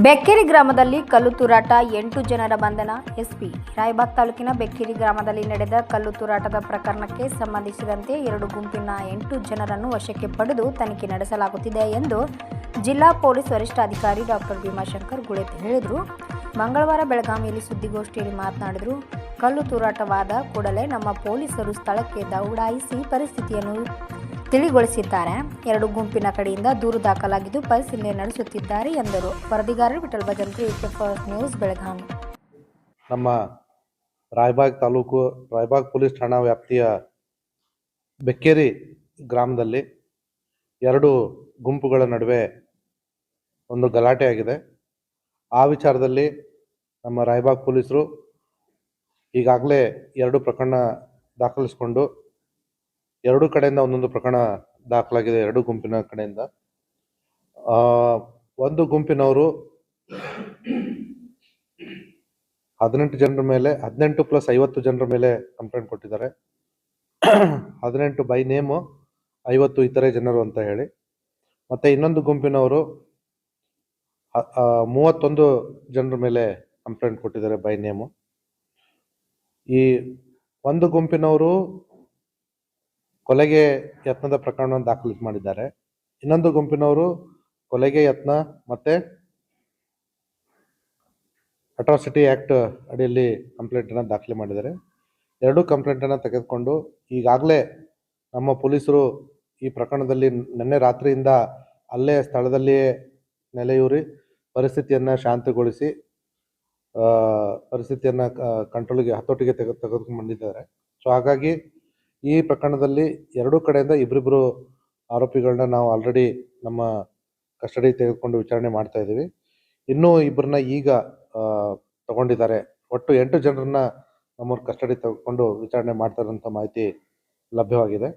ಬೆಕ್ಕೇರಿ ಗ್ರಾಮದಲ್ಲಿ ಕಲ್ಲು ತೂರಾಟ, ಎಂಟು ಜನರ ಬಂಧನ, ಎಸ್ಪಿ ರಾಯಬಾಗ್ ತಾಲೂಕಿನ ಬೆಕ್ಕೇರಿ ಗ್ರಾಮದಲ್ಲಿ ನಡೆದ ಕಲ್ಲು ತೂರಾಟದ ಪ್ರಕರಣಕ್ಕೆ ಸಂಬಂಧಿಸಿದಂತೆ ಎರಡು ಗುಂಪಿನ ಎಂಟು ಜನರನ್ನು ವಶಕ್ಕೆ ಪಡೆದು ತನಿಖೆ ನಡೆಸಲಾಗುತ್ತಿದೆ ಎಂದು ಜಿಲ್ಲಾ ಪೊಲೀಸ್ ವರಿಷ್ಠಾಧಿಕಾರಿ ಡಾಕ್ಟರ್ ಭೀಮಾಶಂಕರ್ ಗುಳೇತ್ ಹೇಳಿದರು. ಮಂಗಳವಾರ ಬೆಳಗಾವಿಯಲ್ಲಿ ಸುದ್ದಿಗೋಷ್ಠಿಯಲ್ಲಿ ಮಾತನಾಡಿದರು. ಕಲ್ಲು ತೂರಾಟವಾದ ಕೂಡಲೇ ನಮ್ಮ ಪೊಲೀಸರು ಸ್ಥಳಕ್ಕೆ ದೌಡಾಯಿಸಿ ಪರಿಸ್ಥಿತಿಯನ್ನು ತಿಳಿಗೊಳಿಸಿದ್ದಾರೆ. ಎರಡು ಗುಂಪಿನ ಕಡೆಯಿಂದ ದೂರು ದಾಖಲಾಗಿದ್ದು ಪರಿಶೀಲನೆ ನಡೆಸುತ್ತಿದ್ದಾರೆ ಎಂದರು. ವರದಿಗಾರರು ವಿಠಲ್ ಭಜಂತ್ರಿ ನ್ಯೂಸ್, ಬೆಳಗಾವಿ. ನಮ್ಮ ರಾಯಬಾಗ್ ತಾಲೂಕು, ರಾಯಬಾಗ್ ಪೊಲೀಸ್ ಠಾಣಾ ವ್ಯಾಪ್ತಿಯ ಬೆಕ್ಕೇರಿ ಗ್ರಾಮದಲ್ಲಿ ಎರಡು ಗುಂಪುಗಳ ನಡುವೆ ಒಂದು ಗಲಾಟೆ ಆಗಿದೆ. ಆ ವಿಚಾರದಲ್ಲಿ ನಮ್ಮ ರಾಯಬಾಗ್ ಪೊಲೀಸರು ಈಗಾಗಲೇ ಎರಡು ಪ್ರಕರಣ ದಾಖಲಿಸಿಕೊಂಡು ಎರಡು ಕಡೆಯಿಂದ ಒಂದೊಂದು ಪ್ರಕರಣ ದಾಖಲಾಗಿದೆ, ಎರಡು ಗುಂಪಿನ ಕಡೆಯಿಂದ. ಒಂದು ಗುಂಪಿನವರು ಹದಿನೆಂಟು ಜನರ ಮೇಲೆ, ಹದಿನೆಂಟು ಪ್ಲಸ್ ಐವತ್ತು ಜನರ ಮೇಲೆ ಕಂಪ್ಲೇಂಟ್ ಕೊಟ್ಟಿದ್ದಾರೆ. ಹದಿನೆಂಟು ಬೈ ನೇಮು, ಐವತ್ತು ಇತರೆ ಜನರು ಅಂತ ಹೇಳಿ. ಮತ್ತೆ ಇನ್ನೊಂದು ಗುಂಪಿನವರು ಮೂವತ್ತೊಂದು ಜನರ ಮೇಲೆ ಕಂಪ್ಲೇಂಟ್ ಕೊಟ್ಟಿದ್ದಾರೆ ಬೈ ನೇಮು. ಈ ಒಂದು ಗುಂಪಿನವರು ಕೊಲೆಗೆ ಯತ್ನದ ಪ್ರಕರಣವನ್ನು ದಾಖಲು ಮಾಡಿದ್ದಾರೆ. ಇನ್ನೊಂದು ಗುಂಪಿನವರು ಕೊಲೆಗೆ ಯತ್ನ ಮತ್ತೆ ಅಟ್ರಾಸಿಟಿ ಆಕ್ಟ್ ಅಡಿಯಲ್ಲಿ ಕಂಪ್ಲೇಂಟ್ ಅನ್ನ ದಾಖಲೆ ಮಾಡಿದ್ದಾರೆ. ಎರಡೂ ಕಂಪ್ಲೇಂಟ್ ಅನ್ನ ತೆಗೆದುಕೊಂಡು ಈಗಾಗಲೇ ನಮ್ಮ ಪೊಲೀಸರು ಈ ಪ್ರಕರಣದಲ್ಲಿ ನಿನ್ನೆ ರಾತ್ರಿಯಿಂದ ಅಲ್ಲೇ ಸ್ಥಳದಲ್ಲಿಯೇ ನೆಲೆಯೂರಿ ಪರಿಸ್ಥಿತಿಯನ್ನ ಶಾಂತಗೊಳಿಸಿ ಪರಿಸ್ಥಿತಿಯನ್ನು ಕಂಟ್ರೋಲ್ಗೆ ಹತೋಟಿಗೆ ತೆಗೆ ತೆಗೆದುಕೊಂಡು ಬಂದಿದ್ದಾರೆ. ಸೊ ಹಾಗಾಗಿ ಈ ಪ್ರಕರಣದಲ್ಲಿ ಎರಡೂ ಕಡೆಯಿಂದ ಇಬ್ಬರಿಬ್ಬರು ಆರೋಪಿಗಳನ್ನ ನಾವು ಆಲ್ರೆಡಿ ನಮ್ಮ ಕಸ್ಟಡಿ ತೆಗೆದುಕೊಂಡು ವಿಚಾರಣೆ ಮಾಡ್ತಾ ಇದ್ದೀವಿ. ಇನ್ನೂ ಇಬ್ಬರನ್ನ ಈಗ ತಗೊಂಡಿದ್ದಾರೆ. ಒಟ್ಟು ಎಂಟು ಜನರನ್ನ ನಮ್ಮವ್ರ ಕಸ್ಟಡಿ ತೆಗೆದುಕೊಂಡು ವಿಚಾರಣೆ ಮಾಡ್ತಾರಂತ ಮಾಹಿತಿ ಲಭ್ಯವಾಗಿದೆ.